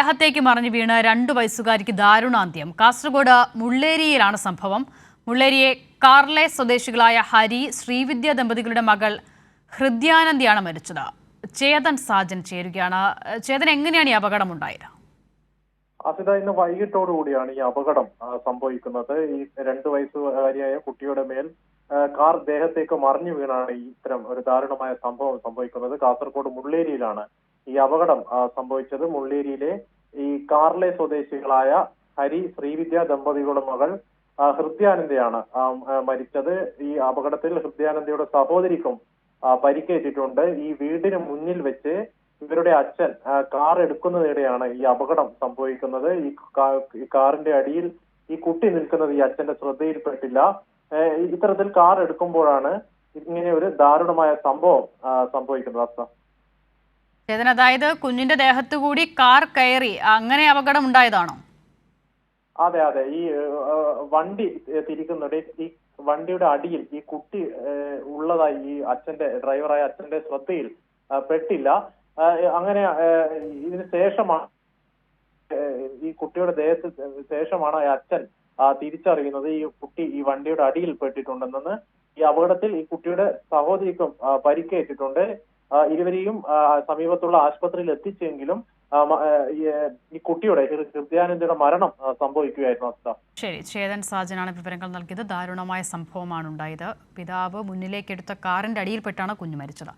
ദേഹത്തേക്ക് മറിഞ്ഞു വീണ് രണ്ടു വയസ്സുകാരിക്ക് ദാരുണാന്ത്യം. കാസർഗോഡ് മുള്ളേരിയിലാണ് സംഭവം. മുള്ളേരിയെ കാർലെ സ്വദേശികളായ ഹരി ശ്രീവിദ്യ ദമ്പതികളുടെ മകൾ ഹൃദ്യാനന്ദിയാണ് മരിച്ചത്. ചേതൻ സാജൻ ചേരുകയാണ്. ചേതൻ എങ്ങനെയാണ് ഈ അപകടം ഉണ്ടായത് അസിത ഇന്ന് വൈകിട്ടോടുകൂടിയാണ് ഈ അപകടം സംഭവിക്കുന്നത്. ഈ രണ്ട് വയസ്സുകാരിയായ കുട്ടിയുടെ മേൽ കാർ ദേഹത്തേക്ക് മറിഞ്ഞു വീണാണ് ഇത്തരം ഒരു ദാരുണമായ സംഭവം സംഭവിക്കുന്നത്. കാസർഗോഡ് മുള്ളേരിയിലാണ് ഈ അപകടം സംഭവിച്ചത്. മുള്ളേരിയിലെ ഈ കാർലെ സ്വദേശികളായ ഹരി ശ്രീവിദ്യ ദമ്പതികളുടെ മകൾ ഹൃദ്യാനന്ദയാണ് മരിച്ചത്. ഈ അപകടത്തിൽ ഹൃദ്യാനന്ദയുടെ സഹോദരിക്കും പരിക്കേറ്റിട്ടുണ്ട്. ഈ വീടിന് മുന്നിൽ വെച്ച് ഇവരുടെ അച്ഛൻ കാർ എടുക്കുന്നതിനിടെയാണ് ഈ അപകടം സംഭവിക്കുന്നത്. ഈ കാറിന്റെ അടിയിൽ ഈ കുട്ടി നിൽക്കുന്നത് ഈ അച്ഛന്റെ ശ്രദ്ധയിൽപ്പെട്ടില്ല. ഇത്തരത്തിൽ കാർ എടുക്കുമ്പോഴാണ് ഇങ്ങനെ ഒരു ദാരുണമായ സംഭവം സംഭവിക്കുന്നത് അസ്ത ചേതൻ അതായത് കുഞ്ഞിന്റെ ദേഹത്തു കൂടി കാർ കയറി അങ്ങനെ അപകടം ഉണ്ടായതാണോ അതെ അതെ. ഈ വണ്ടി തിരിക്കുന്നുണ്ട്. ഈ വണ്ടിയുടെ അടിയിൽ ഈ കുട്ടി ഉള്ളതായി ഈ അച്ഛന്റെ ഡ്രൈവറായ അച്ഛന്റെ ശ്രദ്ധയിൽ പെട്ടില്ല. അങ്ങനെ ഇതിന് ശേഷമാണ് ഈ കുട്ടിയുടെ ദേഹത്ത് ശേഷമാണ് അച്ഛൻ തിരിച്ചറിയുന്നത്. ഈ കുട്ടി ഈ വണ്ടിയുടെ അടിയിൽ പെട്ടിട്ടുണ്ടെന്ന് ഈ അപകടത്തിൽ ഈ കുട്ടിയുടെ സഹോദരിക്കും പരിക്കേറ്റിട്ടുണ്ട്. ഇരുവരെയും സമീപത്തുള്ള ആശുപത്രിയിൽ എത്തിച്ചെങ്കിലും ഈ, കുട്ടിയുടെ ഹൃദയാനന്ദയുടെ മരണം സംഭവിക്കുകയായിരുന്നു ശരി ചേതൻ സാജനാണ് വിവരങ്ങൾ നൽകിയത്. ദാരുണമായ സംഭവമാണ് ഉണ്ടായത് പിതാവ് മുന്നിലേക്കെടുത്ത കാറിന്റെ അടിയിൽപ്പെട്ടാണ് കുഞ്ഞു മരിച്ചത്.